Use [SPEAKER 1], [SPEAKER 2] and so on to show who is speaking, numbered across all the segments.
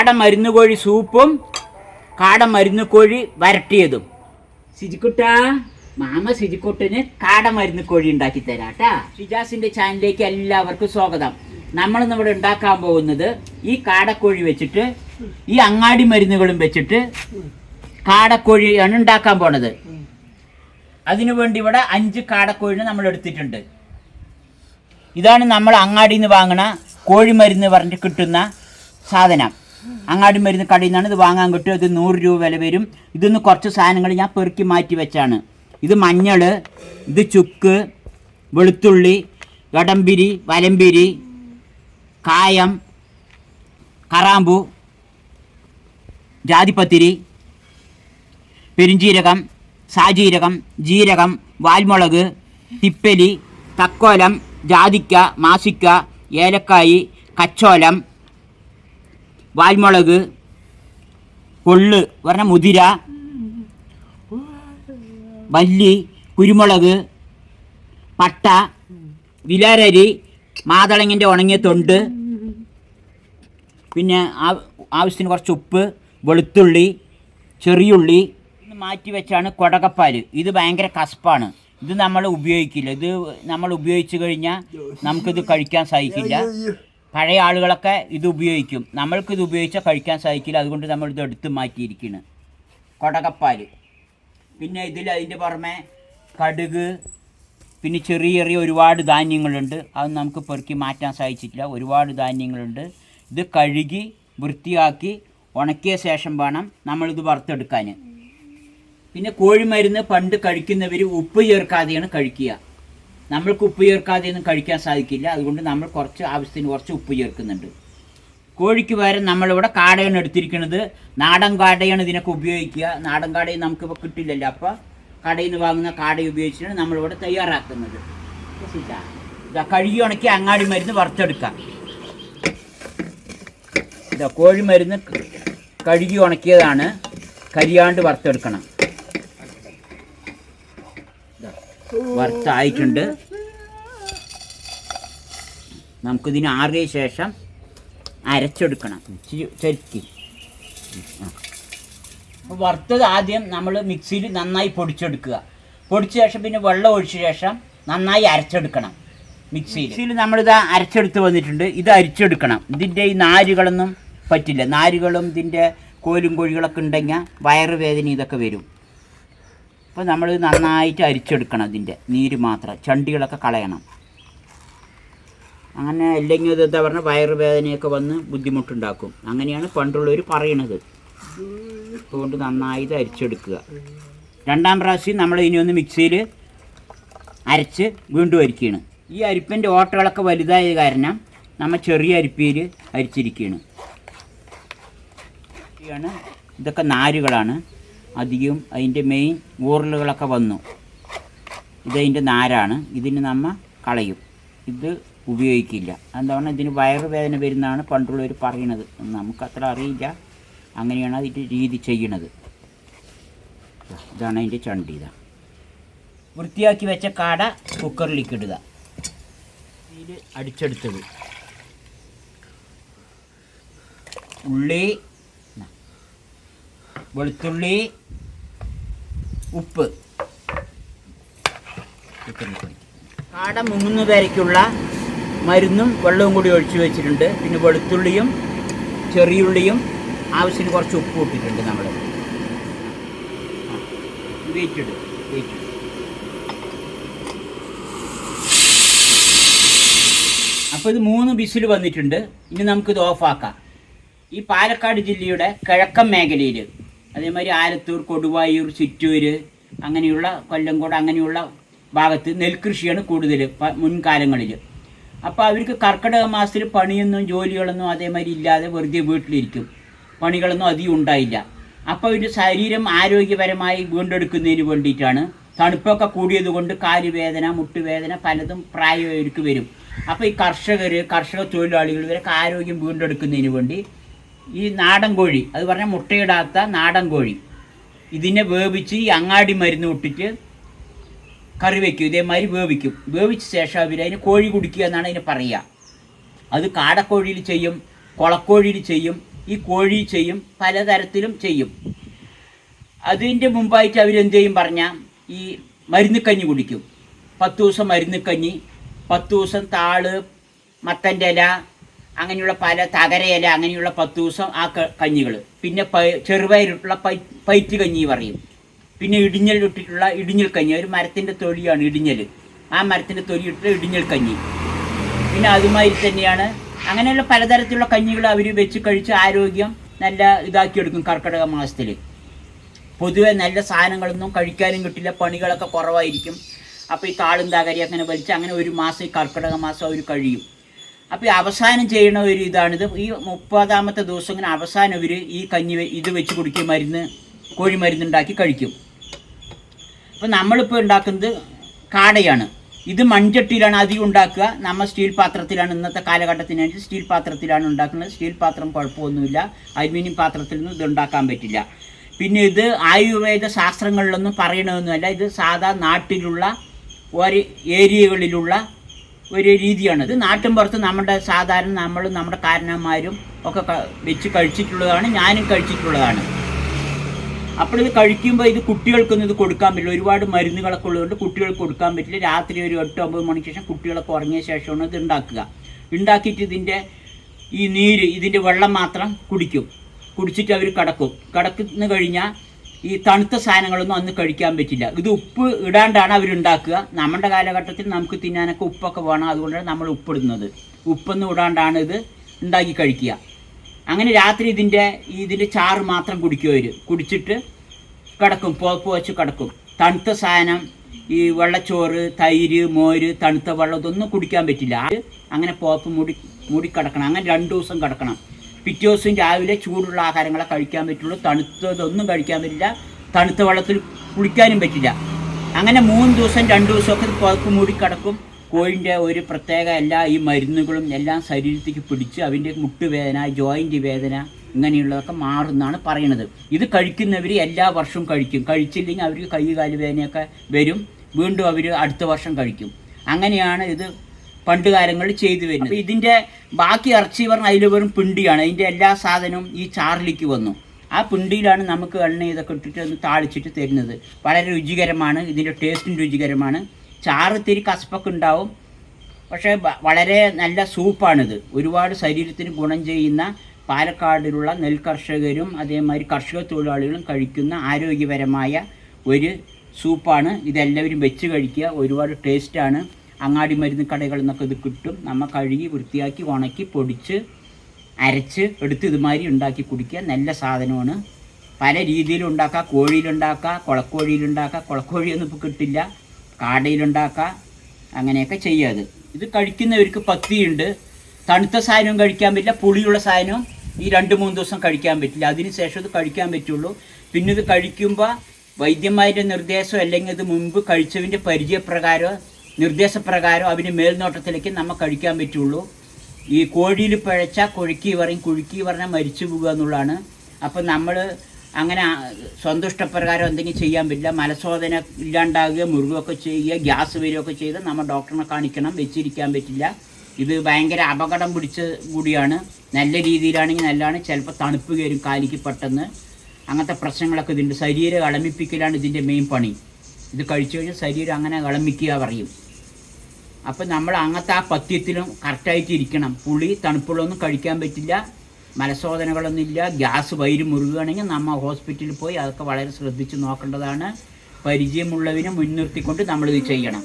[SPEAKER 1] കാട മരുന്ന് കോഴി സൂപ്പും കാട മരുന്ന് കോഴി വരട്ടിയതും. സിജിക്കുട്ട മാമ ശുചിക്കുട്ടിന് കാട മരുന്ന് കോഴി ഉണ്ടാക്കി തരാട്ടാ. ഷിജാസിന്റെ ചാനലിലേക്ക് എല്ലാവർക്കും സ്വാഗതം. നമ്മൾ ഇവിടെ ഉണ്ടാക്കാൻ പോകുന്നത് ഈ കാടക്കോഴി വെച്ചിട്ട് ഈ അങ്ങാടി മരുന്നുകളും വെച്ചിട്ട് കാടക്കോഴിയാണ് ഉണ്ടാക്കാൻ പോണത്. അതിനു വേണ്ടി ഇവിടെ അഞ്ച് കാടക്കോഴിനെ നമ്മൾ എടുത്തിട്ടുണ്ട്. ഇതാണ് നമ്മൾ അങ്ങാടിയിൽ നിന്ന് വാങ്ങണ കോഴിമരുന്ന് പറഞ്ഞിട്ട് കിട്ടുന്ന സാധനം. അങ്ങാടി മരുന്ന് കടയിൽ നിന്നാണ് ഇത് വാങ്ങാൻ കിട്ടും ഇത് നൂറ് രൂപ വില വരും. ഇതൊന്ന് കുറച്ച് സാധനങ്ങൾ ഞാൻ പെറുക്കി മാറ്റി വെച്ചാണ്. ഇത് മഞ്ഞൾ ഇത് ചുക്ക് വെളുത്തുള്ളി കടമ്പിരി വലമ്പിരി കായം കറാമ്പു ജാതിപ്പത്തിരി പെരുംജീരകം സാജീരകം ജീരകം വാൽമുളക് തിപ്പലി തക്കോലം ജാതിക്ക മാസിക്ക ഏലക്കായി കച്ചോലം വാൽമുളക് കൊള്ള് പറഞ്ഞ മുതിര വല്ലി കുരുമുളക് പട്ട വിലാരരി മാതളങ്ങിന്റെ ഉണങ്ങിയ തൊണ്ട് പിന്നെ ആവശ്യത്തിന് കുറച്ച് ഉപ്പ് വെളുത്തുള്ളി ചെറിയുള്ളി മാറ്റി വെച്ചാണ് കൊടകപ്പാൽ. ഇത് ഭയങ്കര കസ്പാണ്. ഇത് നമ്മൾ ഉപയോഗിക്കില്ല. ഇത് നമ്മൾ ഉപയോഗിച്ച് കഴിഞ്ഞാൽ നമുക്കിത് കഴിക്കാൻ സാധിക്കില്ല. പഴയ ആളുകളൊക്കെ ഇത് ഉപയോഗിക്കും. നമ്മൾക്ക് ഇത് ഉപയോഗിച്ചാൽ കഴിക്കാൻ സാധിക്കില്ല. അതുകൊണ്ട് നമ്മൾ ഇത് എടുത്ത് മാറ്റിയിരിക്കുകയാണ് കൊടകപ്പാൽ പിന്നെ ഇതിൽ അതിന്റെ പുറമെ കടുക് പിന്നെ ചെറിയ ചെറിയ ഒരുപാട് ധാന്യങ്ങളുണ്ട്. അത് നമുക്ക് പെറുക്കി മാറ്റാൻ സാധിച്ചിട്ടില്ല. ഒരുപാട് ധാന്യങ്ങളുണ്ട്. ഇത് കഴുകി വൃത്തിയാക്കി ഉണക്കിയ ശേഷം വേണം നമ്മളിത് വറുത്തെടുക്കാൻ പിന്നെ കോഴിമരുന്ന് പണ്ട് കഴിക്കുന്നവർ ഉപ്പ് ചേർക്കാതെയാണ് കഴിക്കുക. നമ്മൾക്ക് ഉപ്പ് ചേർക്കാതെയൊന്നും കഴിക്കാൻ സാധിക്കില്ല. അതുകൊണ്ട് നമ്മൾ കുറച്ച് ആവശ്യത്തിന് കുറച്ച് ഉപ്പ് ചേർക്കുന്നുണ്ട്. കോഴിക്ക് പകരം നമ്മളിവിടെ കാടയാണ് എടുത്തിരിക്കുന്നത്. നാടൻ കാടയാണ് ഇതിനൊക്കെ ഉപയോഗിക്കുക. നാടൻ കാടയും നമുക്കിപ്പോൾ കിട്ടില്ലല്ലോ. അപ്പോൾ കടയിൽ നിന്ന് വാങ്ങുന്ന കാട ഉപയോഗിച്ചിട്ടാണ് നമ്മളിവിടെ തയ്യാറാക്കുന്നത്. ഇതാ. കഴുകി ഉണക്കി അങ്ങാടി മരുന്ന് വറുത്തെടുക്കാം. ഇതാ കോഴി മരുന്ന് കഴുകി ഉണക്കിയതാണ് കരിയാണ്ട് വറുത്തെടുക്കണം ഇതാ, വറുത്തായിട്ടുണ്ട്. നമുക്കിതിന് ആറിയ ശേഷം അരച്ചെടുക്കണം. ചരിക്ക്. വറുത്തത് ആദ്യം നമ്മൾ മിക്സിയിൽ നന്നായി പൊടിച്ചെടുക്കുക. പൊടിച്ച ശേഷം പിന്നെ വെള്ളം ഒഴിച്ച ശേഷം നന്നായി അരച്ചെടുക്കണം മിക്സിയിൽ. മിക്സിയിൽ നമ്മളിത് അരച്ചെടുത്ത് വന്നിട്ടുണ്ട്. ഇത് അരിച്ചെടുക്കണം. ഇതിന്റെ ഈ നാരുകളൊന്നും പറ്റില്ല. നാരുകളും ഇതിന്റെ കോലും കോഴികളൊക്കെ ഉണ്ടെങ്കിൽ വയറുവേദന ഇതൊക്കെ വരും. അപ്പോൾ നമ്മൾ നന്നായിട്ട് അരിച്ചെടുക്കണം ഇതിന്റെ നീര് മാത്രം. ചണ്ടികളൊക്കെ കളയണം. അങ്ങനെ അല്ലെങ്കിൽ ഇത് എന്താ പറഞ്ഞാൽ വയറുവേദനയൊക്കെ വന്ന് ബുദ്ധിമുട്ടുണ്ടാക്കും. അങ്ങനെയാണ് പണ്ടുള്ളവർ പറയണത്. അതുകൊണ്ട് നന്നായിട്ട് അരിച്ചെടുക്കുക. രണ്ടാം പ്രാവശ്യം നമ്മൾ ഇനി ഒന്ന് മിക്സിയിൽ അരച്ച് വീണ്ടും അരിക്കുകയാണ് ഈ അരിപ്പിന്റെ ഓട്ടകളൊക്കെ വലുതായ കാരണം നമ്മൾ ചെറിയ അരിപ്പിയിൽ അരിച്ചിരിക്കുകയാണ് ഇതൊക്കെ നാരുകളാണ്. അധികവും അതിന്റെ മെയിൻ ഊറലുകളൊക്കെ വന്നു. ഇതതിന്റെ നാരാണ്. ഇതിന് നമ്മൾ കളയും. ഇത് ഉപയോഗിക്കില്ല. എന്താണ് ഇതിന് വയറുവേദന വരുന്നതാണ് പണ്ടുള്ളവർ പറയണത്. നമുക്ക് അത്ര അറിയില്ല. അങ്ങനെയാണ് അതിന്റെ രീതി ചെയ്യണത് ഇതാണ് അതിന്റെ ചണ്ടി ഇതാ. വൃത്തിയാക്കി വെച്ച കാട കുക്കറിലേക്ക് ഇടുക. അടിച്ചെടുത്തത്. ഉള്ളി. വെളുത്തുള്ളി ഉപ്പ്. കാട മുങ്ങുന്ന പേരയ്ക്കുള്ള മരുന്നും വെള്ളവും കൂടി ഒഴിച്ചു വെച്ചിട്ടുണ്ട്. പിന്നെ വെളുത്തുള്ളിയും ചെറിയുള്ളിയും ആവശ്യത്തിന് കുറച്ച് ഉപ്പ് ഇട്ടിട്ടുണ്ട് നമ്മൾ വെയിറ്റ് ഇടും അപ്പോൾ ഇത് മൂന്ന് ബിസിൽ വന്നിട്ടുണ്ട്. ഇനി നമുക്കിത് ഓഫാക്കാം ഈ പാലക്കാട് ജില്ലയുടെ കിഴക്കൻ മേഖലയിൽ അതേമാതിരി ആലത്തൂർ കൊടുവായൂർ ചിറ്റൂർ അങ്ങനെയുള്ള കൊല്ലംകോട് അങ്ങനെയുള്ള ഭാഗത്ത് നെൽകൃഷിയാണ് കൂടുതൽ മുൻകാലങ്ങളിൽ അപ്പോൾ അവർക്ക് കർക്കിടക മാസത്തിൽ പണിയൊന്നും ജോലികളൊന്നും അതേമാതിരി ഇല്ലാതെ വെറുതെ വീട്ടിലിരിക്കും. പണികളൊന്നും അധികം ഉണ്ടായില്ല. അപ്പോൾ അവരുടെ ശരീരം ആരോഗ്യപരമായി വീണ്ടെടുക്കുന്നതിന് വേണ്ടിയിട്ടാണ്. തണുപ്പൊക്കെ കൂടിയത് കൊണ്ട് കാലുവേദന മുട്ടുവേദന പലതും പ്രായമായവർക്ക് വരും. അപ്പോൾ ഈ കർഷകർ കർഷക തൊഴിലാളികൾ ഇവരൊക്കെ ആരോഗ്യം വീണ്ടെടുക്കുന്നതിന് വേണ്ടി ഈ നാടൻ കോഴി അത് പറഞ്ഞാൽ മുട്ടയിടാത്ത നാടൻ കോഴി. ഇതിനെ വേവിച്ച് ഈ അങ്ങാടി മരുന്ന് ഇട്ടിട്ട് കറി വയ്ക്കും ഇതേമാതിരി വേവിക്കും. വേവിച്ച ശേഷം അവർ അതിന് കോഴി കുടിക്കുക എന്നാണ് അതിന് പറയുക. അത് കാടക്കോഴിയിൽ ചെയ്യും കുളക്കോഴിയിൽ ചെയ്യും ഈ കോഴി ചെയ്യും പലതരത്തിലും ചെയ്യും. അതിന്റെ മുമ്പായിട്ട് അവരെന്ത് ചെയ്യും പറഞ്ഞാൽ ഈ മരുന്നുക്കഞ്ഞി കുടിക്കും. പത്ത് ദിവസം മരുന്നുക്കഞ്ഞി പത്ത് ദിവസം താൾ മത്തന്റെ ഇല അങ്ങനെയുള്ള പല തകരയില അങ്ങനെയുള്ള പത്ത് ദിവസം ആ കഞ്ഞികൾ പിന്നെ ചെറുപയറിട്ടുള്ള പൈറ്റ് കഞ്ഞി പറയും. പിന്നെ ഇടിഞ്ഞൽ ഇട്ടിട്ടുള്ള ഇടിഞ്ഞൽ കഞ്ഞി. ഒരു മരത്തിന്റെ തൊലിയാണ് ഇടിഞ്ഞൽ ആ മരത്തിന്റെ തൊലി ഇടിഞ്ഞൽ കഞ്ഞി. പിന്നെ അതുമാതിരി തന്നെയാണ്. അങ്ങനെയുള്ള പലതരത്തിലുള്ള കഞ്ഞികൾ അവർ വെച്ച് കഴിച്ച് ആരോഗ്യം നല്ല ഇതാക്കിയെടുക്കും കർക്കിടക മാസത്തിൽ പൊതുവെ നല്ല സാധനങ്ങളൊന്നും കഴിക്കാനും കിട്ടില്ല. പണികളൊക്കെ കുറവായിരിക്കും. അപ്പോൾ ഈ താളും തകരി അങ്ങനെ വലിച്ച് അങ്ങനെ ഒരു മാസം ഈ കർക്കിടക മാസം അവർ കഴിയും. അപ്പോൾ അവസാനം ചെയ്യണ ഒരു ഇതാണിത്. ഈ മുപ്പതാമത്തെ ദിവസം ഇങ്ങനെ അവസാനം ഇവർ ഈ കഞ്ഞി ഇത് വെച്ച് കുടിക്കും മരുന്ന് കോഴി മരുന്നുണ്ടാക്കി കഴിക്കും. അപ്പോൾ നമ്മളിപ്പോൾ ഉണ്ടാക്കുന്നത് കാടയാണ്. ഇത് മൺചട്ടിയിലാണ് അധികം ഉണ്ടാക്കുക. നമ്മൾ സ്റ്റീൽ പാത്രത്തിലാണ് ഇന്നത്തെ കാലഘട്ടത്തിനനുസരിച്ച് സ്റ്റീൽ പാത്രത്തിലാണ് ഉണ്ടാക്കുന്നത്. സ്റ്റീൽ പാത്രം കുഴപ്പമൊന്നുമില്ല. അലുമിനിയം പാത്രത്തിൽ നിന്ന് ഇത് ഉണ്ടാക്കാൻ പറ്റില്ല. പിന്നെ ഇത് ആയുർവേദ ശാസ്ത്രങ്ങളിലൊന്നും പറയണമെന്നല്ല ഇത് സാധാ നാട്ടിലുള്ള ഒരു ഏരിയകളിലുള്ള ഒരു രീതിയാണ് ഇത് നാട്ടിൻ പുറത്ത് നമ്മുടെ സാധാരണ നമ്മളും നമ്മുടെ കാരണന്മാരും ഒക്കെ വെച്ച് കഴിച്ചിട്ടുള്ളതാണ് ഞാനും കഴിച്ചിട്ടുള്ളതാണ്. അപ്പോൾ ഇത് കഴിക്കുമ്പോൾ ഇത് കുട്ടികൾക്കൊന്നും ഇത് കൊടുക്കാൻ പറ്റില്ല. ഒരുപാട് മരുന്നുകളൊക്കെ ഉള്ളതുകൊണ്ട് കുട്ടികൾക്ക് കൊടുക്കാൻ പറ്റില്ല. രാത്രി ഒരു എട്ട് ഒമ്പത് മണിക്ക് ശേഷം കുട്ടികളൊക്കെ ഉറങ്ങിയ ശേഷമാണ് ഇത് ഉണ്ടാക്കുക. ഉണ്ടാക്കിയിട്ട് ഇതിന്റെ ഈ നീര് ഇതിന്റെ വെള്ളം മാത്രം കുടിക്കും. കുടിച്ചിട്ട് അവർ കിടക്കും. കിടക്കുന്നു കഴിഞ്ഞാൽ ഈ തണുത്ത സാധനങ്ങളൊന്നും അന്ന് കഴിക്കാൻ പറ്റില്ല. ഇത് ഉപ്പ് ഇടാണ്ടാണ് അവരുണ്ടാക്കുക. നമ്മുടെ കാലഘട്ടത്തിൽ നമുക്ക് തിന്നാനൊക്കെ ഉപ്പൊക്കെ വേണം. അതുകൊണ്ടാണ് നമ്മൾ ഉപ്പിടുന്നത്. ഉപ്പൊന്നും ഇടാണ്ടാണ് ഇത് ഉണ്ടാക്കി കഴിക്കുക. അങ്ങനെ രാത്രി ഇതിന്റെ ഇതിന്റെ ചാറ് മാത്രം കുടിക്കുക അവർ കുടിച്ചിട്ട് കിടക്കും. പോപ്പ് വെച്ച് കിടക്കും. തണുത്ത സാധനം ഈ വെള്ളച്ചോറ് തൈര് മോര് തണുത്ത വെള്ളം ഇതൊന്നും കുടിക്കാൻ പറ്റില്ല. അങ്ങനെ പോപ്പ് മൂടി മൂടി കിടക്കണം. അങ്ങനെ രണ്ട് ദിവസം കിടക്കണം. പിറ്റേ ദിവസം രാവിലെ ചൂടുള്ള ആഹാരങ്ങളെ കഴിക്കാൻ പറ്റുള്ളൂ. തണുത്തതൊന്നും കഴിക്കാൻ പറ്റില്ല. തണുത്ത വെള്ളത്തിൽ കുളിക്കാനും പറ്റില്ല. അങ്ങനെ മൂന്ന് ദിവസം രണ്ട് ദിവസമൊക്കെ പുറത്ത് മൂടിക്കിടക്കും മൂടി കിടക്കും. കോഴിന്റെ ഒരു പ്രത്യേക എല്ലാ ഈ മരുന്നുകളും എല്ലാം ശരീരത്തേക്ക് പിടിച്ച് അതിന്റെ മുട്ടുവേദന ജോയിന്റ് വേദന ഇങ്ങനെയുള്ളതൊക്കെ മാറുമെന്നാണ് പറയുന്നത്. ഇത് കഴിക്കുന്നവർ എല്ലാ വർഷവും കഴിക്കും. കഴിച്ചില്ലെങ്കിൽ അവർക്ക് കൈ വേദനയൊക്കെ വരും. വീണ്ടും അവർ അടുത്ത വർഷം കഴിക്കും. അങ്ങനെയാണ് ഇത് പണ്ട് കാലങ്ങളിൽ ചെയ്തു വരുന്നത്. ഇതിന്റെ ബാക്കി ഇറച്ചി പറഞ്ഞാൽ അതിൽ വെറും പിണ്ടിയാണ്. അതിന്റെ എല്ലാ സാധനവും ഈ ചാറിലേക്ക് വന്നു. ആ പിണ്ടിയിലാണ് നമുക്ക് എണ്ണ ഇതൊക്കെ ഇട്ടിട്ട് ഒന്ന് താളിച്ചിട്ട് തരുന്നത്. വളരെ രുചികരമാണ്. ഇതിന്റെ ടേസ്റ്റും രുചികരമാണ്. ചാറ് തിരി കസപ്പൊക്കെ ഉണ്ടാവും. പക്ഷേ വളരെ നല്ല സൂപ്പാണിത്. ഒരുപാട് ശരീരത്തിന് ഗുണം ചെയ്യുന്ന പാലക്കാടിലുള്ള നെൽ കർഷകരും അതേമാതിരി കർഷക തൊഴിലാളികളും കഴിക്കുന്ന ആരോഗ്യപരമായ ഒരു സൂപ്പാണ്. ഇതെല്ലാവരും വെച്ച് കഴിക്കുക. ഒരുപാട് ടേസ്റ്റാണ് അങ്ങാടി മരുന്ന് കടകളിൽ നിന്നൊക്കെ ഇത് കിട്ടും. നമ്മൾ കഴുകി വൃത്തിയാക്കി ഉണക്കി പൊടിച്ച് അരച്ച് എടുത്ത് ഇതുമാതിരി ഉണ്ടാക്കി കുടിക്കുക. നല്ല സാധനമാണ്. പല രീതിയിലും ഉണ്ടാക്കാം. കോഴിയിലുണ്ടാക്കാം കുളക്കോഴിയിലുണ്ടാക്കാം കുളക്കോഴിയൊന്നും ഇപ്പോൾ കിട്ടില്ല. കാടയിലുണ്ടാക്കാം അങ്ങനെയൊക്കെ ചെയ്യാത് ഇത് കഴിക്കുന്നവർക്ക് പത്തിയുണ്ട്. തണുത്ത സാധനവും കഴിക്കാൻ പറ്റില്ല. പുളിയുള്ള സാധനവും ഈ രണ്ട് മൂന്ന് ദിവസം കഴിക്കാൻ പറ്റില്ല. അതിന് ശേഷം ഇത് കഴിക്കാൻ പറ്റുള്ളൂ. പിന്നെ ഇത് കഴിക്കുമ്പോൾ വൈദ്യന്മാരുടെ നിർദ്ദേശം അല്ലെങ്കിൽ ഇത് മുൻപ് കഴിച്ചതിന്റെ പരിചയപ്രകാരം നിർദ്ദേശപ്രകാരം അതിന് മേൽനോട്ടത്തിലേക്ക് നമ്മൾ കഴിക്കാൻ പറ്റുള്ളൂ. ഈ കോഴിയിൽ പിഴച്ച കൊഴുക്കി പറയും കുഴുക്കി പറഞ്ഞാൽ മരിച്ചു പോകുക എന്നുള്ളതാണ്. അപ്പം നമ്മൾ അങ്ങനെ സന്തുഷ്ടപ്രകാരം എന്തെങ്കിലും ചെയ്യാൻ പറ്റില്ല. മലശോധന ഇല്ലാണ്ടാകുക മുറിവൊക്കെ ചെയ്യുക ഗ്യാസ് വരികയൊക്കെ ചെയ്ത് നമ്മൾ ഡോക്ടറിനെ കാണിക്കണം വെച്ചിരിക്കാൻ പറ്റില്ല. ഇത് ഭയങ്കര അപകടം പിടിച്ച കൂടിയാണ്. നല്ല രീതിയിലാണെങ്കിൽ നല്ലതാണ് ചിലപ്പോൾ തണുപ്പ് കയറും കാലിക്ക് പെട്ടെന്ന്. അങ്ങനത്തെ പ്രശ്നങ്ങളൊക്കെ ഇതുണ്ട്. ശരീരം ഇളമിപ്പിക്കലാണ് ഇതിന്റെ മെയിൻ പണി. ഇത് കഴിച്ചു കഴിഞ്ഞാൽ ശരീരം അങ്ങനെ ഇളമിക്കുക പറയും. അപ്പം നമ്മൾ അങ്ങനത്തെ ആ പത്യത്തിലും കറക്റ്റായിട്ട് ഇരിക്കണം. പുളി തണുപ്പുള്ളൊന്നും കഴിക്കാൻ പറ്റില്ല. മലശോധനകളൊന്നും ഇല്ല. ഗ്യാസ് വൈര് മുറുകുകയാണെങ്കിൽ നമ്മൾ ഹോസ്പിറ്റലിൽ പോയി അതൊക്കെ വളരെ ശ്രദ്ധിച്ച് നോക്കേണ്ടതാണ്. പരിചയമുള്ളവനെ മുൻനിർത്തിക്കൊണ്ട് നമ്മളിത് ചെയ്യണം.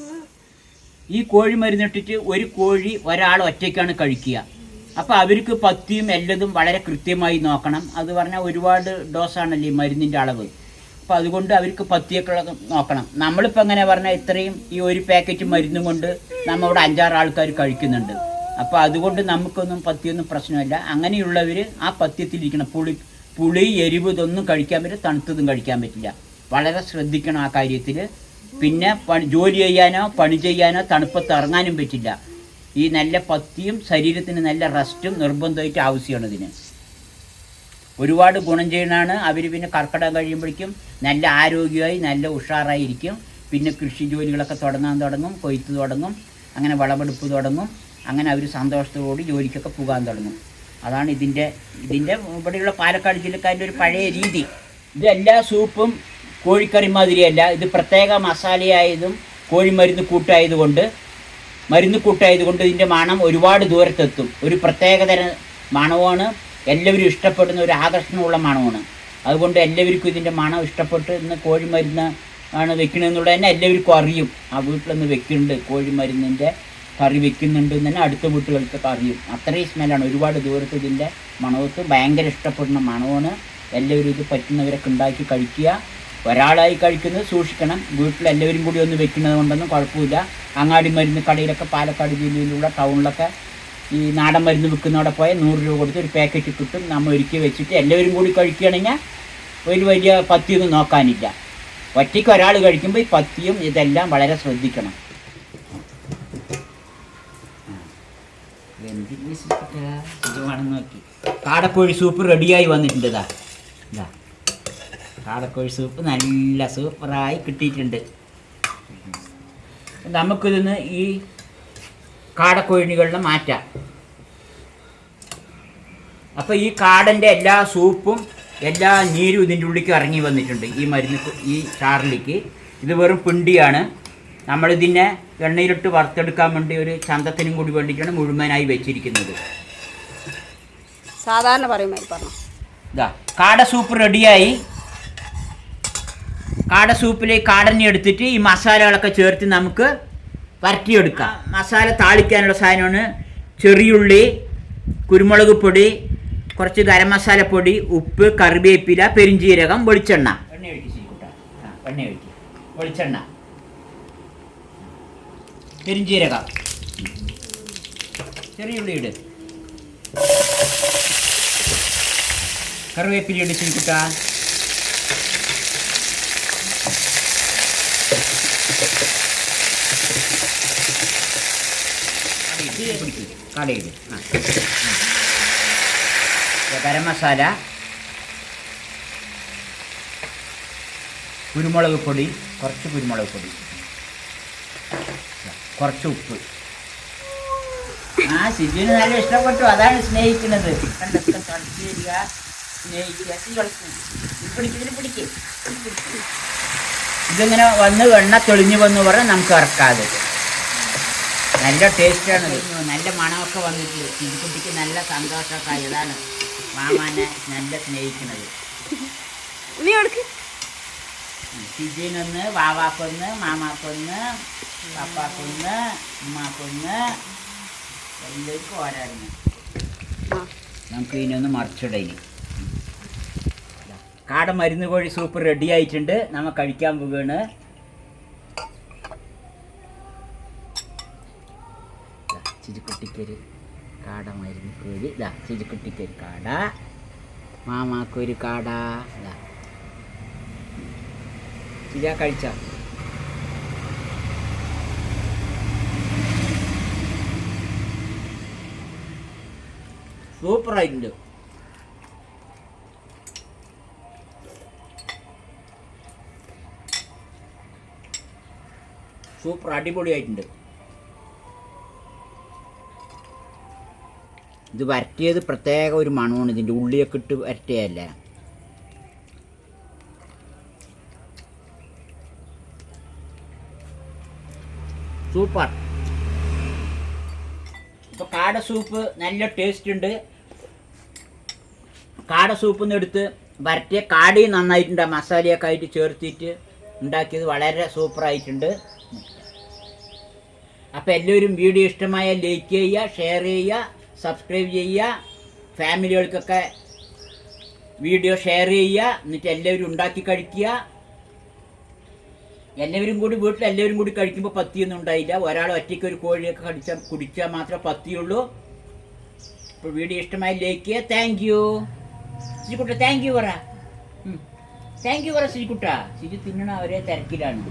[SPEAKER 1] ഈ കോഴി മരുന്നിട്ടിട്ട് ഒരു കോഴി ഒരാൾ ഒറ്റയ്ക്കാണ് കഴിക്കുക. അപ്പോൾ അവർക്ക് പത്തിയും എല്ലതും വളരെ കൃത്യമായി നോക്കണം. അത് പറഞ്ഞാൽ ഒരുപാട് ഡോസാണല്ലോ ഈ മരുന്നിന്റെ അളവ്. അപ്പോൾ അതുകൊണ്ട് അവർക്ക് പത്തിയൊക്കെ നോക്കണം. നമ്മളിപ്പോൾ എങ്ങനെ പറഞ്ഞാൽ ഇത്രയും ഈ ഒരു പാക്കറ്റ് മരുന്നും കൊണ്ട് നമ്മളിവിടെ അഞ്ചാറ് ആൾക്കാർ കഴിക്കുന്നുണ്ട്. അപ്പോൾ അതുകൊണ്ട് നമുക്കൊന്നും പത്തിയൊന്നും പ്രശ്നമില്ല. അങ്ങനെയുള്ളവർ ആ പത്യത്തിലിരിക്കണം. പുളി പുളി എരിവ് ഇതൊന്നും കഴിക്കാൻ പറ്റില്ല തണുത്തതും കഴിക്കാൻ പറ്റില്ല. വളരെ ശ്രദ്ധിക്കണം ആ കാര്യത്തിൽ പിന്നെ പണി ജോലി ചെയ്യാനോ പണി ചെയ്യാനോ തണുപ്പത്ത് ഇറങ്ങാനും പറ്റില്ല. ഈ നല്ല പത്തിയും ശരീരത്തിന് നല്ല റെസ്റ്റും നിർബന്ധമായിട്ട് ആവശ്യമാണ് ഇതിന്. ഒരുപാട് ഗുണം ചെയ്യണതാണ് അവർ പിന്നെ കർക്കിടകം കഴിയുമ്പോഴേക്കും നല്ല ആരോഗ്യമായി നല്ല ഉഷാറായിരിക്കും. പിന്നെ കൃഷി ജോലികളൊക്കെ തുടങ്ങാൻ തുടങ്ങും കൊയ്ത്ത് തുടങ്ങും അങ്ങനെ വിളവെടുപ്പ് തുടങ്ങും അങ്ങനെ അവർ സന്തോഷത്തോടുകൂടി ജോലിക്കൊക്കെ പോകാൻ തുടങ്ങും. അതാണ് ഇതിന്റെ ഇതിന്റെ ഇവിടെയുള്ള പാലക്കാട് ജില്ലക്കാരുടെ ഒരു പഴയ രീതി. ഇതെല്ലാ സൂപ്പും കോഴിക്കറി മാതിരിയല്ല. ഇത് പ്രത്യേക മസാലയായതും കോഴിമരുന്ന് കൂട്ടായതുകൊണ്ട് മരുന്ന് കൂട്ടായതുകൊണ്ട് ഇതിന്റെ മണം ഒരുപാട് ദൂരത്തെത്തും. ഒരു പ്രത്യേകതരം മണമാണ്. എല്ലാവരും ഇഷ്ടപ്പെടുന്ന ഒരു ആകർഷണമുള്ള മണമാണ്. അതുകൊണ്ട് എല്ലാവർക്കും ഇതിന്റെ മണം ഇഷ്ടപ്പെട്ട് ഇന്ന് കോഴിമരുന്ന് ആണ് വെക്കണമെന്നുള്ളത് തന്നെ എല്ലാവർക്കും അറിയും. ആ വീട്ടിലൊന്ന് വെക്കുന്നുണ്ട് കോഴിമരുന്നിന്റെ കറി വെക്കുന്നുണ്ട് എന്ന് തന്നെ അടുത്ത വീട്ടുകൾക്കൊക്കെ അറിയും. അത്രയും സ്മെല്ലാണ്. ഒരുപാട് ദൂരത്ത് ഇതിന്റെ മണവത്ത് ഭയങ്കര ഇഷ്ടപ്പെടുന്ന മണമാണ്. എല്ലാവരും ഇത് പറ്റുന്നവരൊക്കെ ഉണ്ടാക്കി കഴിക്കുക. ഒരാളായി കഴിക്കുന്നത് സൂക്ഷിക്കണം. വീട്ടിൽ എല്ലാവരും കൂടി ഒന്ന് വെക്കുന്നത് കൊണ്ടൊന്നും കുഴപ്പമില്ല. അങ്ങാടി മരുന്ന് കടയിലൊക്കെ പാലക്കാട് ജില്ലയിലുള്ള ടൗണിലൊക്കെ ഈ നാടൻ മരുന്ന് വിൽക്കുന്നവിടെ പോയാൽ നൂറ് രൂപ കൊടുത്ത് ഒരു പാക്കറ്റ് കിട്ടും. നമ്മൾ ഒരുക്കി വെച്ചിട്ട് എല്ലാവരും കൂടി കഴിക്കുകയാണെങ്കിൽ ഒരു വലിയ പത്തിയൊന്നും നോക്കാനില്ല. ഒറ്റയ്ക്ക് ഒരാൾ കഴിക്കുമ്പോൾ ഈ പത്തിയും ഇതെല്ലാം വളരെ ശ്രദ്ധിക്കണം. കാടക്കോഴി സൂപ്പ് റെഡിയായി വന്നിട്ടുണ്ട് ഇതാ ഇതാ കാടക്കോഴി സൂപ്പ് നല്ല സൂപ്പറായി കിട്ടിയിട്ടുണ്ട്. നമുക്കിതിന്ന് ഈ കാടക്കോഴികളിൽ മാറ്റാം. അപ്പോൾ ഈ കാടന്റെ എല്ലാ സൂപ്പും എല്ലാ നീരും ഇതിന്റെ ഉള്ളിലേക്ക് ഇറങ്ങി വന്നിട്ടുണ്ട്. ഈ മരുന്ന് ഈ ചാറിലേക്ക്. ഇത് വെറും പിണ്ടിയാണ്. നമ്മളിതിനെ എണ്ണയിലിട്ട് വറുത്തെടുക്കാൻ വേണ്ടി ഒരു ചന്തത്തിനും കൂടി വേണ്ടിയിട്ടാണ് മുഴുവനായി വെച്ചിരിക്കുന്നത്.
[SPEAKER 2] സാധാരണ പറയുമ്പോൾ പറഞ്ഞു.
[SPEAKER 1] ഇതാ കാട സൂപ്പ് റെഡിയായി. കാട സൂപ്പിലേക്ക് കാടനെ എടുത്തിട്ട് ഈ മസാലകളൊക്കെ ചേർത്ത് നമുക്ക് വരട്ടിയെടുക്കാം. മസാല താളിക്കാനുള്ള സാധനമാണ്. ചെറിയുള്ളി കുരുമുളക് പൊടി കുറച്ച് ഗരം മസാല പൊടി ഉപ്പ് കറിവേപ്പില പെരിഞ്ചീരകം വെളിച്ചെണ്ണ. എണ്ണ ഒഴിക്ക് ശരിക്കുട്ടാ. ആ, എണ്ണ ഒഴിക്ക്. വെളിച്ചെണ്ണ. പെരിഞ്ചീരകം. ചെറിയുള്ളി ഇട്. കറിവേപ്പില ഇട് കടയിട് ആ. ഗരം മസാല കുരുമുളക് പൊടി കുറച്ച് കുരുമുളക് പൊടി. കുറച്ച് ഉപ്പ്. ആ സിജുവിന് നല്ല ഇഷ്ടപ്പെട്ടു. അതാണ് സ്നേഹിക്കുന്നത്. ഇതിങ്ങനെ വന്ന് എണ്ണ തെളിഞ്ഞു വന്ന് പറഞ്ഞാൽ നമുക്ക് ഇറക്കാതെ നല്ല ടേസ്റ്റാണ്. നല്ല മണമൊക്കെ വന്നിട്ടുണ്ട് ചിരിക്കുട്ടിക്ക് നല്ല സന്തോഷമൊക്കെ. ഇതാണ് മാമാനെ നല്ല സ്നേഹിക്കുന്നത്
[SPEAKER 2] ചിജീനൊന്ന്
[SPEAKER 1] സിജിനൊന്ന് വാവാക്കൊന്ന് മാമാക്കൊന്ന് പപ്പാക്കൊന്ന് ഉമ്മാക്കൊന്ന്. എല്ലാവർക്കും
[SPEAKER 2] ഓരോന്ന്.
[SPEAKER 1] നമുക്ക് ഇതിനൊന്ന് മറിച്ചിടയിൽ കാട മരുന്ന് കോഴി സൂപ്പ് റെഡി ആയിട്ടുണ്ട്. നമ്മൾ കഴിക്കാൻ പോവുകയാണ് ചിരിക്കുട്ടിക്കൊരു കാട മരുന്നിക്കൊരു ഇതാ ചിരിക്കുട്ടിക്കൊരു കാട. മാമാക്കൊരു കാട ഇതാ ചിരി കഴിച്ച. സൂപ്പറായിട്ടുണ്ട്. സൂപ്പർ അടിപൊളിയായിട്ടുണ്ട്. ഇത് വരട്ടിയത് പ്രത്യേക ഒരു മണമാണ്. ഇതിന്റെ ഉള്ളിയൊക്കെ ഇട്ട് വരട്ടിയല്ലേ സൂപ്പർ. ഇപ്പോൾ കാട സൂപ്പ് നല്ല ടേസ്റ്റ് ഉണ്ട്. കാട സൂപ്പ് എടുത്ത് വരട്ടിയ കാടി നന്നായിട്ടുണ്ട്. മസാലയൊക്കെ ആയിട്ട് ചേർത്തിട്ട് ഉണ്ടാക്കിയത് വളരെ സൂപ്പറായിട്ടുണ്ട് അപ്പോൾ എല്ലാവരും വീഡിയോ ഇഷ്ടമായ ലൈക്ക് ചെയ്യുക ഷെയർ ചെയ്യുക. സബ്സ്ക്രൈബ് ചെയ്യുക ഫാമിലികൾക്കൊക്കെ വീഡിയോ ഷെയർ ചെയ്യുക എന്നിട്ട് എല്ലാവരും ഉണ്ടാക്കി കഴിക്കുക. എല്ലാവരും കൂടി വീട്ടിൽ എല്ലാവരും കൂടി കഴിക്കുമ്പോൾ പത്തിയൊന്നും ഉണ്ടായില്ല. ഒരാൾ ഒറ്റയ്ക്ക് ഒരു കോഴിയൊക്കെ കടിച്ചാൽ കുടിച്ചാൽ മാത്രമേ പത്തിയുള്ളൂ. അപ്പോൾ വീഡിയോ ഇഷ്ടമായി ലൈക്ക് ചെയ്യുക. താങ്ക് യു ശ്രീകുട്ട താങ്ക് യു പറ. താങ്ക് യു പറ ശ്രീകുട്ട. ശ്രീ തിന്നണ അവരെ തിരക്കിലാണ്.